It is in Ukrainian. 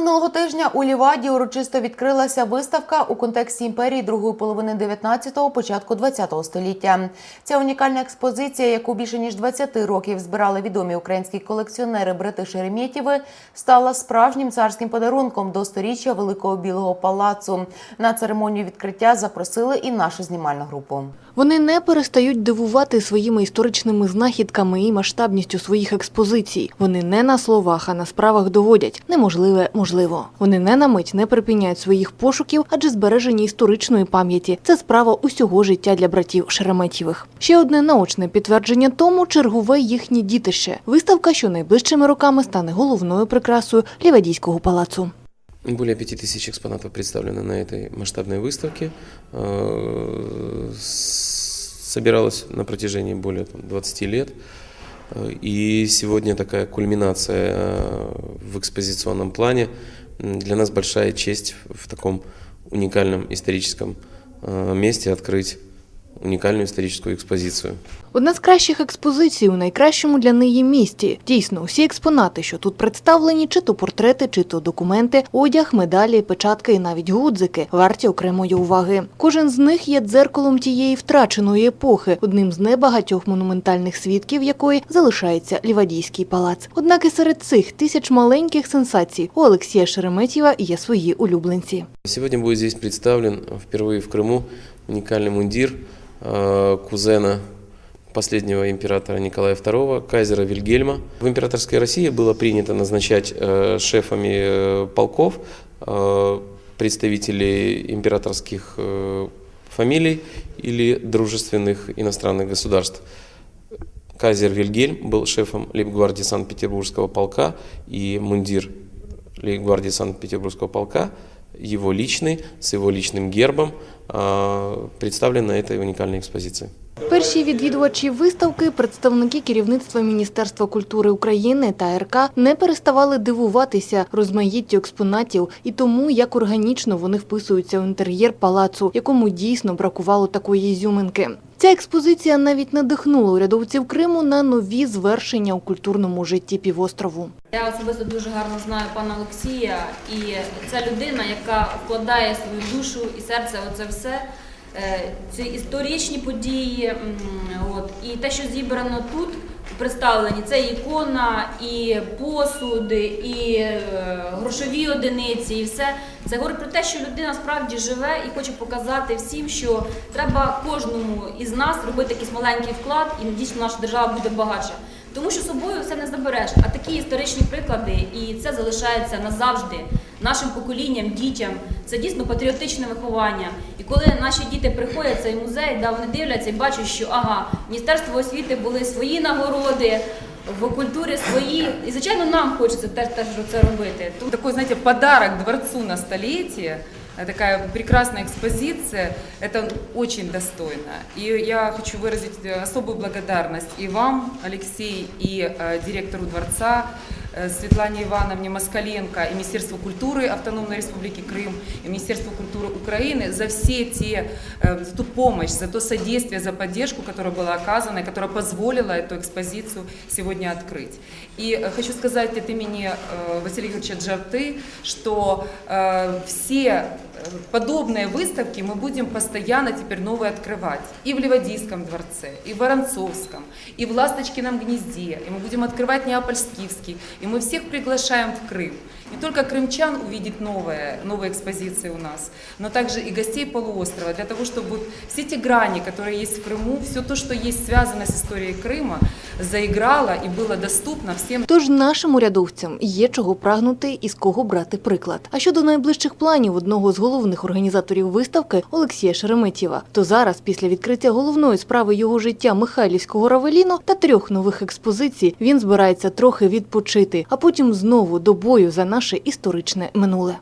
Минулого тижня у Ліваді урочисто відкрилася виставка у контексті імперії другої половини 19-го, початку 20-го століття. Ця унікальна експозиція, яку більше ніж 20 років збирали відомі українські колекціонери брати Шереметєви, стала справжнім царським подарунком до сторіччя Великого Білого палацу. На церемонію відкриття запросили і нашу знімальну групу. Вони не перестають дивувати своїми історичними знахідками і масштабністю своїх експозицій. Вони не на словах, а на справах доводять неможливе можливо. Вони не на мить не припиняють своїх пошуків, адже збереження історичної пам'яті це справа усього життя для братів Шереметєвих. Ще одне наочне підтвердження тому чергове їхнє дітище. Виставка, що найближчими роками стане головною прикрасою Лівадійського палацу. Более 5000 экспонатов представлены на этой масштабной выставке. Э, с- Собиралась на протяжении более там, 20 лет. Э, И сегодня такая кульминация э, в экспозиционном плане. М, Для нас большая честь в таком уникальном историческом э, месте открыть уникальную историческую экспозицию. Одна з кращих експозицій у найкращому для неї місті. Дійсно, усі експонати, що тут представлені, чи то портрети, чи то документи, одяг, медалі, печатки і навіть гудзики, варті окремої уваги. Кожен з них є дзеркалом тієї втраченої епохи, одним з небагатьох монументальних свідків якої залишається Лівадійський палац. Однак і серед цих тисяч маленьких сенсацій у Олексія Шереметєва є свої улюбленці. Сегодня будет здесь представлен впервые в Крыму уникальный мундир э, кузена Последнего императора Николая II, кайзера Вильгельма. В императорской России было принято назначать э, шефами э, полков э, представителей императорских фамилий или дружественных иностранных государств. Кайзер Вильгельм был шефом лейб-гвардии Санкт-Петербургского полка, и мундир лейб-гвардии Санкт-Петербургского полка, его личный, с его личным гербом, а, представлен на этой уникальной экспозиции. Перші відвідувачі виставки, представники керівництва Міністерства культури України та РК не переставали дивуватися розмаїттю експонатів і тому, як органічно вони вписуються в інтер'єр палацу, якому дійсно бракувало такої ізюминки. Ця експозиція навіть надихнула урядовців Криму на нові звершення у культурному житті півострову. Я особисто дуже гарно знаю пана Олексія, і це людина, яка вкладає свою душу і серце Оце все. Е, Ці історичні події, от, і те, що зібрано тут, представлені, це ікона, і посуди, і е, грошові одиниці, і все. Це говорить про те, що людина справді живе і хоче показати всім, що треба кожному із нас робити якийсь маленький вклад, і дійсно наша держава буде багатша. Тому що собою все не забереш. А такі історичні приклади, і це залишається назавжди нашим поколінням, дітям. Це дійсно патріотичне виховання. І коли наші діти приходять в цей музей, да, вони дивляться і бачать, що ага, Міністерство освіти були свої нагороди, в культурі свої. І звичайно, нам хочеться теж теж це робити. Тому Такой, знаете, подарок дворцу на столетие, э, такая прекрасная экспозиция, это очень достойно. И я хочу выразить э, особую благодарность и вам, Алексей, и э, директору дворца, э, Светлане Ивановне Москаленко и Министерству культуры Автономной Республики Крым и Министерству культуры Украины за все те, э, за ту помощь, за то содействие, за поддержку, которая была оказана и которая позволила эту экспозицию сегодня открыть. И э, хочу сказать от имени э, Василия Юрьевича Джарты, что э, все э, подобные выставки мы будем постоянно теперь новые открывать. И в Ливадийском дворце, и в Воронцовском, и в Ласточкином гнезде. И мы будем открывать Неапольскивский. И мы всех приглашаем в Крым. Не только крымчан увидеть новые, новые экспозиции у нас, но также и гостей полуострова, для того, чтобы вот все те грани, которые есть в Крыму, все то, что есть связано с историей Крыма, заиграло и было доступно всем Тож нашим урядовцям є чого прагнути і з кого брати приклад. А щодо найближчих планів одного з головних організаторів виставки Олексія Шереметєва, то зараз, після відкриття головної справи його життя Михайлівського Равеліно та трьох нових експозицій, він збирається трохи відпочити, а потім знову до бою за наше історичне минуле.